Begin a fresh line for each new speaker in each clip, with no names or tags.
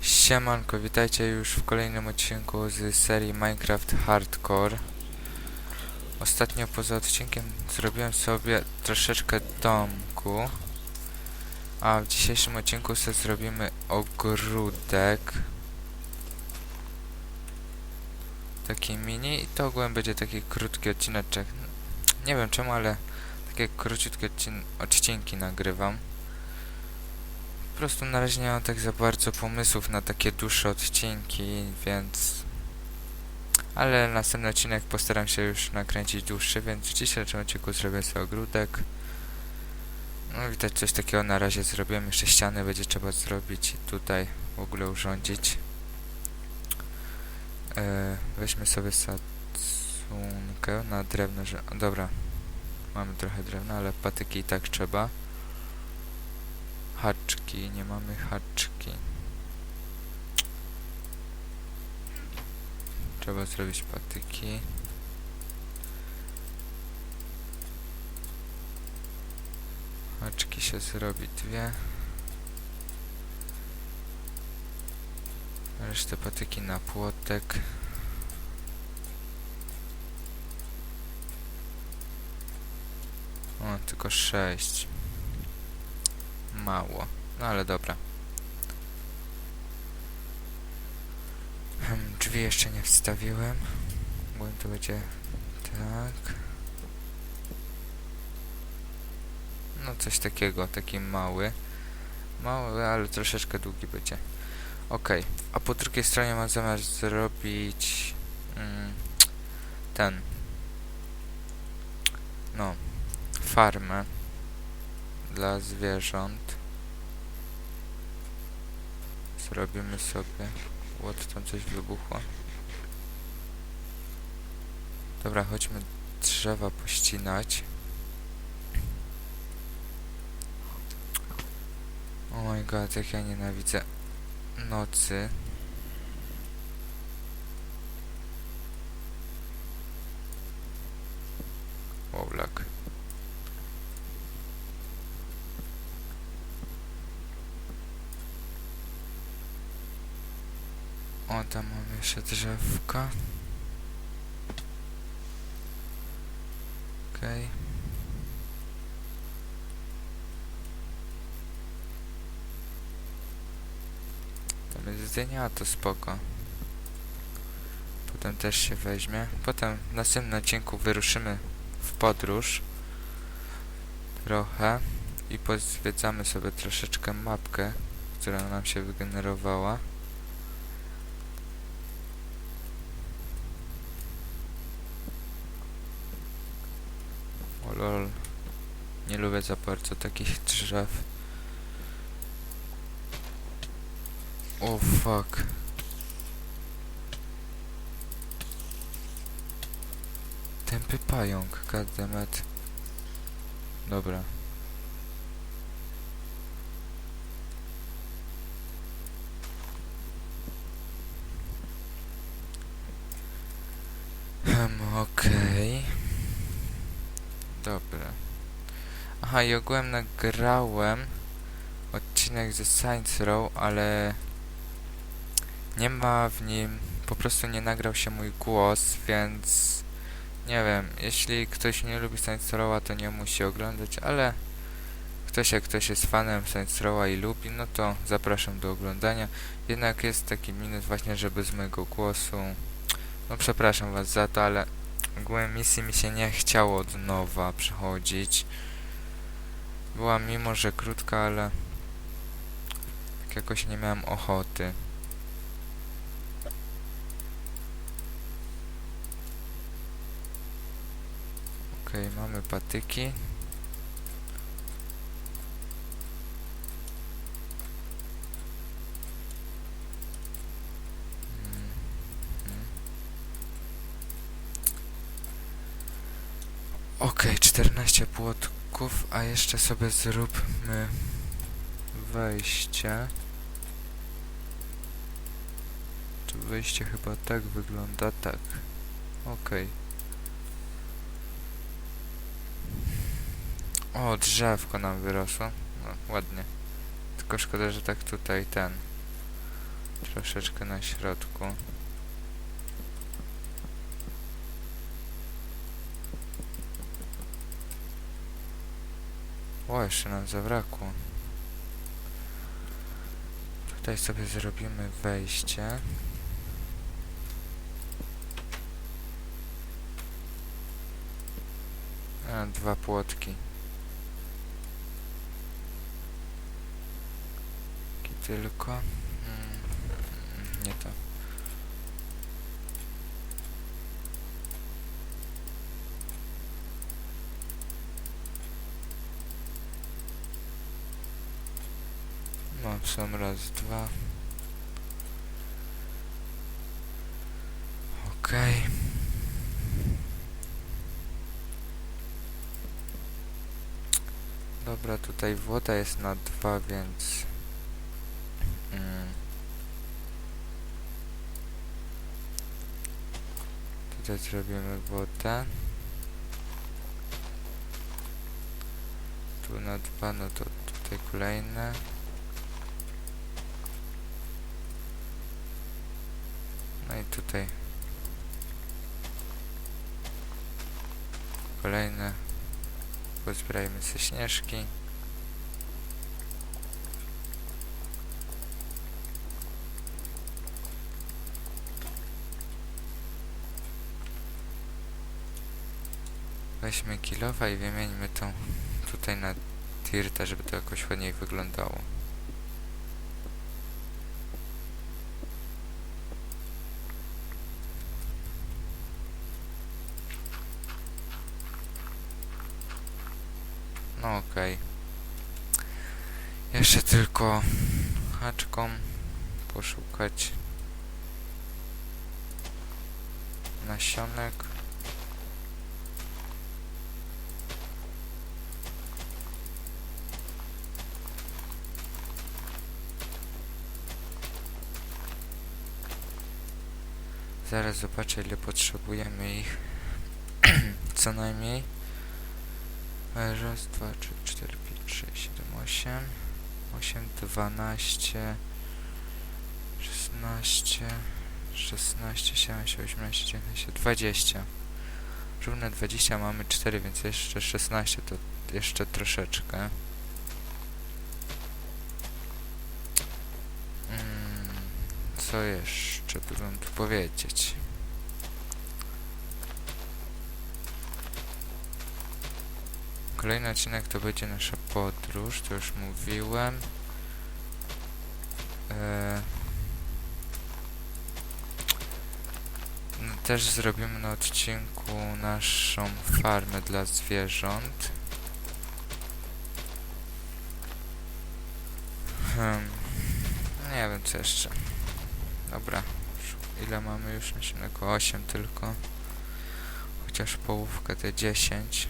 Siemanko, witajcie już w kolejnym odcinku z serii Minecraft Hardcore. Ostatnio poza odcinkiem zrobiłem sobie troszeczkę domku. A w dzisiejszym odcinku sobie zrobimy ogródek. Taki mini i to ogółem będzie taki krótki odcineczek. Nie wiem czemu, ale takie króciutkie odcin odcinki nagrywam. Po prostu na razie nie mam tak za bardzo pomysłów na takie dłuższe odcinki, więc... Ale następny odcinek postaram się już nakręcić dłuższy, więc w dzisiejszym odcinku zrobię sobie ogródek. No widać coś takiego na razie zrobiłem, jeszcze ściany będzie trzeba zrobić i tutaj w ogóle urządzić. E, weźmy sobie sadzonkę na drewno, że... Dobra, mamy trochę drewna, ale patyki i tak trzeba. Haczki, nie mamy haczki. Trzeba zrobić patyki. Haczki się zrobi dwie. Resztę patyki na płotek. O, tylko sześć mało. No ale dobra. Hmm, drzwi jeszcze nie wstawiłem. Bo to będzie tak. No coś takiego, taki mały. Mały, ale troszeczkę długi będzie. Ok, a po drugiej stronie mam zamiar zrobić mm, ten. No, farmę dla zwierząt. Zrobimy sobie. Łot tam coś wybuchło. Dobra, chodźmy drzewa pościnać. Oh my god, jak ja nienawidzę nocy. Wow, lag. O, tam mamy jeszcze drzewka. Okej. Tam jest dynia, to spoko. Potem też się weźmie. Potem w następnym odcinku wyruszymy w podróż. Trochę. I pozwiedzamy sobie troszeczkę mapkę, która nam się wygenerowała. O lol. Nie lubię za bardzo takich drzew. O fuck. Tępy pająk, goddammit. Dobra. Hmm, okej. Dobra. Aha, i ogółem nagrałem odcinek ze Science Row, ale nie ma w nim, po prostu nie nagrał się mój głos, więc nie wiem, jeśli ktoś nie lubi Science Row'a, to nie musi oglądać, ale ktoś jak ktoś jest fanem Science Row'a i lubi, no to zapraszam do oglądania. Jednak jest taki minus właśnie, że bez mojego głosu, no przepraszam was za to, ale ogółem misji mi się nie chciało od nowa przechodzić. Była mimo, że krótka, ale jakoś nie miałem ochoty. Okej, mamy patyki. Okej, 14 płotków, a jeszcze sobie zróbmy wejście. To wejście chyba tak wygląda, tak. Okej. O, drzewko nam wyrosło. No, ładnie. Tylko szkoda, że tak tutaj ten. Troszeczkę na środku. O, jeszcze nam zabrakło. Tutaj sobie zrobimy wejście. A, dwa płotki. Taki tylko. Mm, nie to. No, są raz, dwa. Okej. Dobra, tutaj woda jest na dwa, więc... Tutaj zrobimy wodę. Tu na dwa, no to tutaj kolejne. No i tutaj kolejne. Pozbierajmy sobie śnieżki. Weźmy kilowa i wymieńmy to tutaj na tirta, żeby to jakoś ładniej wyglądało. No okej. Jeszcze tylko haczką poszukać nasionek. Zaraz zobaczę ile potrzebujemy ich. Co najmniej. Raz, dwa, trzy, cztery, pięć, sześć, siedem, osiem. Osiem, dwanaście. Szesnaście. Szesnaście, siedemnaście, osiemnaście, dziewiętnaście, dwadzieścia. Równe dwadzieścia mamy cztery, więc jeszcze szesnaście to jeszcze troszeczkę. Co jeszcze by wam tu powiedzieć? Kolejny odcinek to będzie nasza podróż, to już mówiłem. Eee, no, też zrobimy na odcinku naszą farmę dla zwierząt. Hmm. Nie wiem co jeszcze. Dobra. Ile mamy już nasionego? 8 tylko. Chociaż połówkę te 10.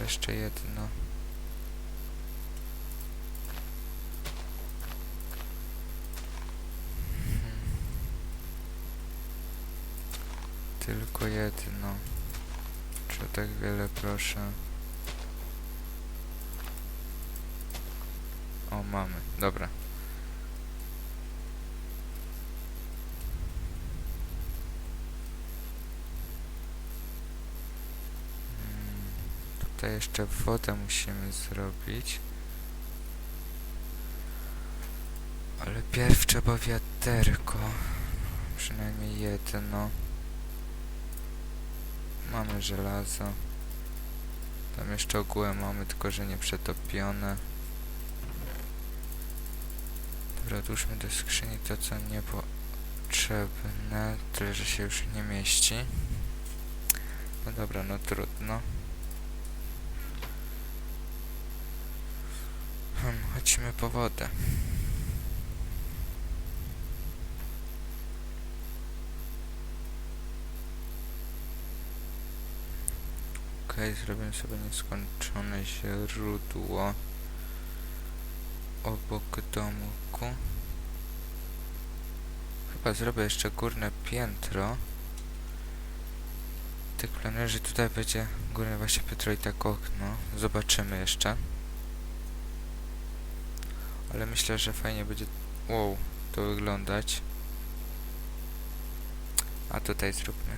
Jeszcze jedno. Tylko jedno. Czy tak wiele proszę? O, mamy. Dobra. Mm, Tutaj jeszcze wodę musimy zrobić. Ale pierw trzeba wiaderko. Przynajmniej jedno. Mamy żelazo. Tam jeszcze ogółem mamy, tylko że nie przetopione. Dobra, odłóżmy do skrzyni to, co niepotrzebne. Tyle, że się już nie mieści. No dobra, no trudno. Chodźmy po wodę. Okej, zrobię sobie nieskończone źródło obok domku. Chyba zrobię jeszcze górne piętro. Tak planuję, że tutaj będzie górne właśnie Petrolita okno. Zobaczymy jeszcze. Ale myślę, że fajnie będzie wow, to wyglądać. A tutaj zróbmy.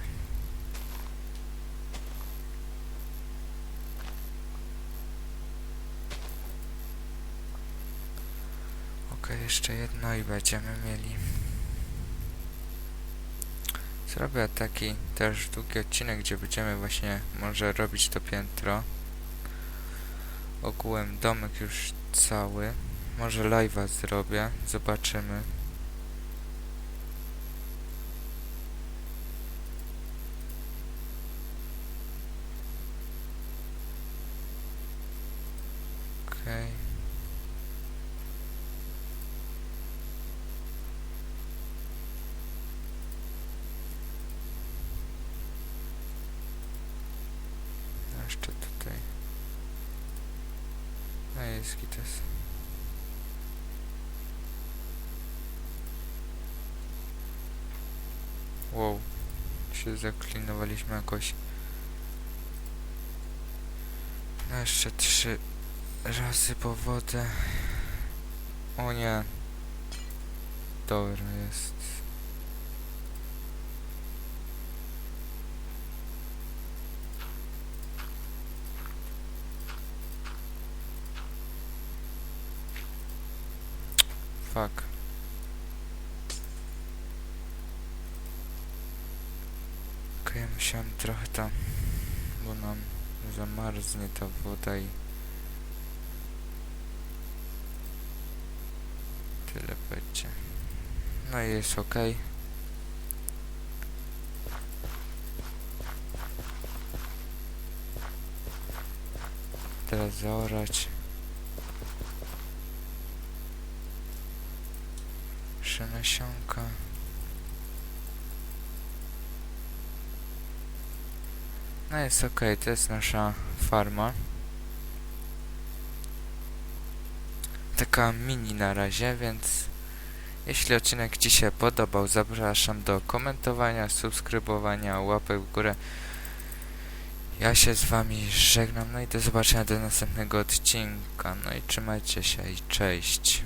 Ok, jeszcze jedno i będziemy mieli. Zrobię taki też długi odcinek, gdzie będziemy właśnie może robić to piętro. Ogółem domek już cały. Może live'a zrobię, zobaczymy. Okej. A Jeszcze tutaj. A jest gites. Wow. Się zaklinowaliśmy jakoś. No jeszcze trzy razy po wodę. O nie. Dobra jest. Fuck. Okej, musiałem trochę tam, bo nam zamarznie ta woda i tyle będzie. No i jest ok. Teraz zaorać. Przenasionka. No jest ok, to jest nasza farma. Taka mini na razie, więc jeśli odcinek Ci się podobał, zapraszam do komentowania, subskrybowania, łapek w górę. Ja się z Wami żegnam, no i do zobaczenia do następnego odcinka. No i trzymajcie się i cześć.